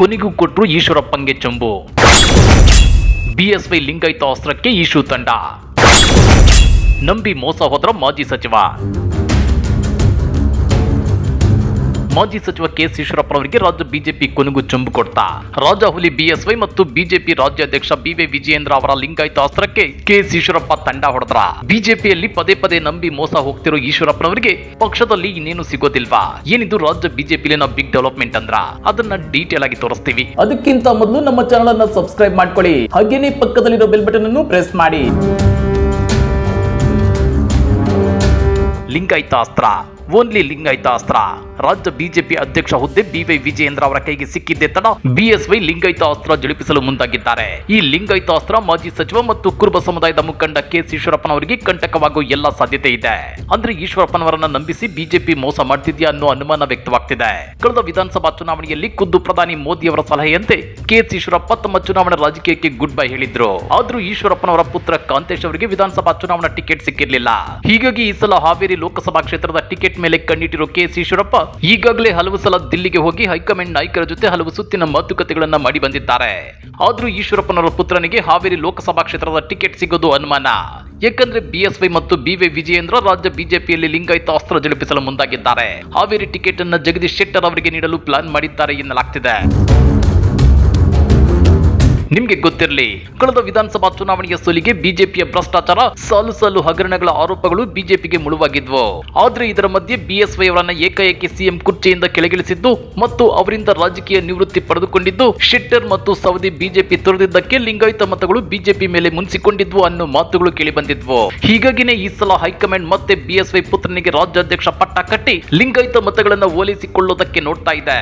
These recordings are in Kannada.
ಕೊನೆಗೂ ಕೊಟ್ಟರು ಈಶ್ವರಪ್ಪಂಗೆ ಚಂಬು. ಬಿಎಸ್ವೈ ಲಿಂಗಾಯತ ಅಸ್ತ್ರಕ್ಕೆ ಈಶು ತಂಡ. ನಂಬಿ ಮೋಸ ಹೋದ್ರ ಮಾಜಿ ಸಚಿವ. ಮಾಜಿ ಸಚಿವ ಕೆ ಎಸ್ ಈಶ್ವರಪ್ಪರವರಿಗೆ ರಾಜ್ಯ ಬಿಜೆಪಿ ಕೊನೆಗೂ ಚುಂಬು ಕೊಡ್ತಾ. ರಾಜಹುಲಿ ಬಿಎಸ್ವೈ ಮತ್ತು ಬಿಜೆಪಿ ರಾಜ್ಯಾಧ್ಯಕ್ಷ ಬಿವೈ ವಿಜಯೇಂದ್ರ ಅವರ ಲಿಂಗಾಯತ ಅಸ್ತ್ರಕ್ಕೆ ಕೆ ಎಸ್ ಈಶ್ವರಪ್ಪ ತಂಡ ಹೊಡೆದ್ರ. ಬಿಜೆಪಿಯಲ್ಲಿ ಪದೇ ಪದೇ ನಂಬಿ ಮೋಸ ಹೋಗ್ತಿರೋ ಈಶ್ವರಪ್ಪನವರಿಗೆ ಪಕ್ಷದಲ್ಲಿ ಇನ್ನೇನು ಸಿಗೋದಿಲ್ವಾ? ಏನಿದು ರಾಜ್ಯ ಬಿಜೆಪಿಲಿನ ಬಿಗ್ ಡೆವಲಪ್ಮೆಂಟ್ ಅಂದ್ರ? ಅದನ್ನ ಡೀಟೇಲ್ ಆಗಿ ತೋರಿಸ್ತೀವಿ. ಅದಕ್ಕಿಂತ ಮೊದಲು ನಮ್ಮ ಚಾನಲ್ ಅನ್ನ ಸಬ್ಸ್ಕ್ರೈಬ್ ಮಾಡ್ಕೊಳ್ಳಿ. ಹಾಗೇನೇ ಪಕ್ಕದಲ್ಲಿರೋ ಬೆಲ್ ಬಟನ್ ಅನ್ನು ಪ್ರೆಸ್ ಮಾಡಿ. ಲಿಂಗಾಯಿತ ಅಸ್ತ್ರ. ಓನ್ಲಿ ಲಿಂಗಾಯಿತ ಅಸ್ತ್ರ. ರಾಜ್ಯ ಬಿಜೆಪಿ ಅಧ್ಯಕ್ಷ ಹುದ್ದೆ ಬಿವೈ ವಿಜಯೇಂದ್ರ ಅವರ ಕೈಗೆ ಸಿಕ್ಕಿದ್ದೆ ತಡ ಬಿಎಸ್ವೈ ಲಿಂಗಾಯತ ಅಸ್ತ್ರ ಜಳಿಪಿಸಲು ಮುಂದಾಗಿದ್ದಾರೆ. ಈ ಲಿಂಗಾಯತ ಅಸ್ತ್ರ ಮಾಜಿ ಸಚಿವ ಮತ್ತು ಕುರುಬ ಸಮುದಾಯದ ಮುಖಂಡ ಕೆ ಈಶ್ವರಪ್ಪನ ಈಶ್ವರಪ್ಪನವರಿಗೆ ಕಂಟಕವಾಗುವ ಎಲ್ಲ ಸಾಧ್ಯತೆ ಇದೆ. ಅಂದ್ರೆ ಈಶ್ವರಪ್ಪನವರನ್ನ ನಂಬಿಸಿ ಬಿಜೆಪಿ ಮೋಸ ಮಾಡ್ತಿದ್ಯಾ ಅನ್ನೋ ಅನುಮಾನ ವ್ಯಕ್ತವಾಗ್ತಿದೆ. ಕಳೆದ ವಿಧಾನಸಭಾ ಚುನಾವಣೆಯಲ್ಲಿ ಖುದ್ದು ಪ್ರಧಾನಿ ಮೋದಿ ಅವರ ಸಲಹೆಯಂತೆ ಕೆ ಎಸ್ ಈಶ್ವರಪ್ಪ ತಮ್ಮ ಚುನಾವಣಾ ರಾಜಕೀಯಕ್ಕೆ ಗುಡ್ ಬೈ ಹೇಳಿದ್ರು. ಆದ್ರೂ ಈಶ್ವರಪ್ಪನವರ ಪುತ್ರ ಕಾಂತೇಶ್ ಅವರಿಗೆ ವಿಧಾನಸಭಾ ಚುನಾವಣಾ ಟಿಕೆಟ್ ಸಿಕ್ಕಿರಲಿಲ್ಲ. ಹೀಗಾಗಿ ಈ ಸಲ ಹಾವೇರಿ ಲೋಕಸಭಾ ಕ್ಷೇತ್ರದ ಟಿಕೆಟ್ ಮೇಲೆ ಕಣ್ಣಿಟ್ಟಿರೋ ಕೆಎಸ್ ಈಶ್ವರಪ್ಪ ಈಗಾಗಲೇ ಹಲವು ಸಲ ದಿಲ್ಲಿಗೆ ಹೋಗಿ ಹೈಕಮಾಂಡ್ ನಾಯಕರ ಜೊತೆ ಹಲವು ಸುತ್ತಿನ ಮಾತುಕತೆಗಳನ್ನ ಮಾಡಿ ಬಂದಿದ್ದಾರೆ. ಆದ್ರೂ ಈಶ್ವರಪ್ಪನವರ ಪುತ್ರನಿಗೆ ಹಾವೇರಿ ಲೋಕಸಭಾ ಕ್ಷೇತ್ರದ ಟಿಕೆಟ್ ಸಿಗೋದು ಅನುಮಾನ. ಏಕೆಂದ್ರೆ ಬಿಎಸ್ವೈ ಮತ್ತು ಬಿವಿ ವಿಜಯೇಂದ್ರ ರಾಜ್ಯ ಬಿಜೆಪಿಯಲ್ಲಿ ಲಿಂಗಾಯತ ಅಸ್ತ್ರ ಜಳಿಪಿಸಲು ಮುಂದಾಗಿದ್ದಾರೆ. ಹಾವೇರಿ ಟಿಕೆಟ್ ಅನ್ನ ಜಗದೀಶ್ ಶೆಟ್ಟರ್ ಅವರಿಗೆ ನೀಡಲು ಪ್ಲಾನ್ ಮಾಡಿದ್ದಾರೆ ಎನ್ನಲಾಗ್ತಿದೆ. ನಿಮ್ಗೆ ಗೊತ್ತಿರಲಿ, ಕಳೆದ ವಿಧಾನಸಭಾ ಚುನಾವಣೆಯ ಸೋಲಿಗೆ ಬಿಜೆಪಿಯ ಭ್ರಷ್ಟಾಚಾರ ಸಾಲು ಸಾಲು ಹಗರಣಗಳ ಆರೋಪಗಳು ಬಿಜೆಪಿಗೆ ಮುಳುವಾಗಿದ್ವು. ಆದ್ರೆ ಇದರ ಮಧ್ಯೆ ಬಿಎಸ್ವೈ ಅವರನ್ನ ಏಕಾಏಕಿ ಸಿಎಂ ಕುರ್ಚಿಯಿಂದ ಕೆಳಗಿಳಿಸಿದ್ದು ಮತ್ತು ಅವರಿಂದ ರಾಜಕೀಯ ನಿವೃತ್ತಿ ಪಡೆದುಕೊಂಡಿದ್ದು ಶೆಟ್ಟರ್ ಮತ್ತು ಸವದಿ ಬಿಜೆಪಿ ತೊರೆದಿದ್ದಕ್ಕೆ ಲಿಂಗಾಯತ ಮತಗಳು ಬಿಜೆಪಿ ಮೇಲೆ ಮುನ್ಸಿಕೊಂಡಿದ್ವು ಅನ್ನೋ ಮಾತುಗಳು ಕೇಳಿಬಂದಿದ್ವು. ಹೀಗಾಗಿನೇ ಈ ಸಲ ಹೈಕಮಾಂಡ್ ಮತ್ತೆ ಬಿಎಸ್ವೈ ಪುತ್ರನಿಗೆ ರಾಜ್ಯಾಧ್ಯಕ್ಷ ಪಟ್ಟ ಕಟ್ಟಿ ಲಿಂಗಾಯತ ಮತಗಳನ್ನ ಓಲೈಸಿಕೊಳ್ಳೋದಕ್ಕೆ ನೋಡ್ತಾ ಇದೆ.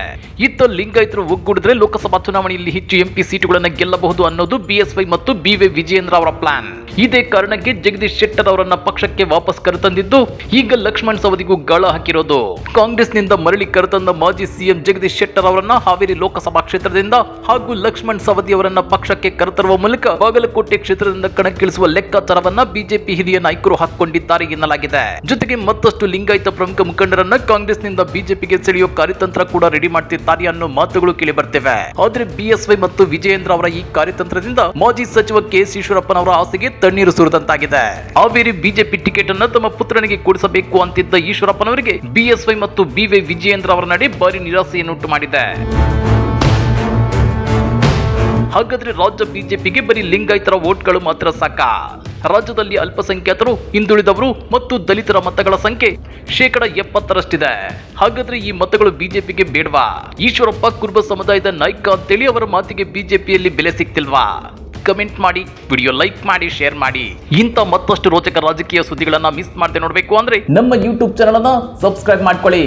ಇತ್ತ ಲಿಂಗಾಯತರು ಒಗ್ಗೂಡಿದ್ರೆ ಲೋಕಸಭಾ ಚುನಾವಣೆಯಲ್ಲಿ ಹೆಚ್ಚು ಎಂಪಿ ಸೀಟುಗಳನ್ನು ಗೆಲ್ಲಬಹುದು ಅನ್ನೋದು ಬಿಎಸ್ವೈ ಮತ್ತು ಬಿವೈ ವಿಜಯೇಂದ್ರ ಅವರ ಪ್ಲಾನ್ ಇದೇ ಕಾರಣಕ್ಕೆ ಜಗದೀಶ್ ಶೆಟ್ಟರ್ ಅವರನ್ನ ಪಕ್ಷಕ್ಕೆ ವಾಪಸ್ ಕರೆತಂದಿದ್ದು, ಈಗ ಲಕ್ಷ್ಮಣ್ ಸವದಿಗೂ ಗಾಳ ಹಾಕಿರೋದು. ಕಾಂಗ್ರೆಸ್ನಿಂದ ಮರಳಿ ಕರೆತಂದ ಮಾಜಿ ಸಿಎಂ ಜಗದೀಶ್ ಶೆಟ್ಟರ್ ಅವರನ್ನ ಹಾವೇರಿ ಲೋಕಸಭಾ ಕ್ಷೇತ್ರದಿಂದ ಹಾಗೂ ಲಕ್ಷ್ಮಣ್ ಸವದಿ ಅವರನ್ನ ಪಕ್ಷಕ್ಕೆ ಕರೆತರುವ ಮೂಲಕ ಬಾಗಲಕೋಟೆ ಕ್ಷೇತ್ರದಿಂದ ಕಣಕ್ಕಿಳಿಸುವ ಲೆಕ್ಕಾಚಾರವನ್ನ ಬಿಜೆಪಿ ಹಿರಿಯ ನಾಯಕರು ಹಾಕಿಕೊಂಡಿದ್ದಾರೆ ಎನ್ನಲಾಗಿದೆ. ಜೊತೆಗೆ ಮತ್ತಷ್ಟು ಲಿಂಗಾಯತ ಪ್ರಮುಖ ಮುಖಂಡರನ್ನ ಕಾಂಗ್ರೆಸ್ನಿಂದ ಬಿಜೆಪಿಗೆ ಸೆಳೆಯುವ ಕಾರ್ಯತಂತ್ರ ಕೂಡ ರೆಡಿ ಮಾಡ್ತಿದ್ದಾರೆ ಅನ್ನೋ ಮಾತುಗಳು ಕೇಳಿ ಬರ್ತಿವೆ. ಆದ್ರೆ ಬಿಎಸ್ವೈ ಮತ್ತು ವಿಜಯೇಂದ್ರ ಅವರ ಈ ಕಾರ್ಯತಂತ್ರದಿಂದ ಮಾಜಿ ಸಚಿವ ಕೆ ಎಸ್ ಈಶ್ವರಪ್ಪನವರ ಆಸೆಗೆ ತಣ್ಣೀರು ಸುರಿದಂತಾಗಿದೆ. ಹಾವೇರಿ ಬಿಜೆಪಿ ಟಿಕೆಟ್ ಅನ್ನು ತಮ್ಮ ಪುತ್ರನಿಗೆ ಕೊಡಿಸಬೇಕು ಅಂತಿದ್ದ ಈಶ್ವರಪ್ಪನವರಿಗೆ ಬಿಎಸ್ವೈ ಮತ್ತು ಬಿವೈ ವಿಜಯೇಂದ್ರ ಅವರ ನಡೆ ಭಾರಿ ನಿರಾಸೆಯನ್ನುಂಟು ಮಾಡಿದೆ. ಹಾಗಾದ್ರೆ ರಾಜ್ಯ ಬಿಜೆಪಿಗೆ ಬರೀ ಲಿಂಗಾಯತರ ವೋಟ್ಗಳು ಮಾತ್ರ ಸಾಕ? ರಾಜ್ಯದಲ್ಲಿ ಅಲ್ಪಸಂಖ್ಯಾತರು, ಹಿಂದುಳಿದವರು ಮತ್ತು ದಲಿತರ ಮತಗಳ ಸಂಖ್ಯೆ ಶೇಕಡ ಎಪ್ಪತ್ತರಷ್ಟಿದೆ. ಹಾಗಾದ್ರೆ ಈ ಮತಗಳು ಬಿಜೆಪಿಗೆ ಬೇಡವಾ? ಈಶ್ವರಪ್ಪ ಕುರುಬ ಸಮುದಾಯದ ನಾಯಕ ಅಂತೇಳಿ ಅವರ ಮಾತಿಗೆ ಬಿಜೆಪಿಯಲ್ಲಿ ಬೆಲೆ ಸಿಗ್ತಿಲ್ವಾ ಕಮೆಂಟ್ ಮಾಡಿ, ವಿಡಿಯೋ ಲೈಕ್ ಮಾಡಿ, ಶೇರ್ ಮಾಡಿ. ಇಂಥ ಮತ್ತಷ್ಟು ರೋಚಕ ರಾಜಕೀಯ ಸುದ್ದಿಗಳನ್ನ ಮಿಸ್ ಮಾಡದೆ ನೋಡಬೇಕು ಅಂದ್ರೆ ನಮ್ಮ ಯೂಟ್ಯೂಬ್ ಚಾನಲ್ ಅನ್ನ ಸಬ್ಸ್ಕ್ರೈಬ್ ಮಾಡ್ಕೊಳ್ಳಿ.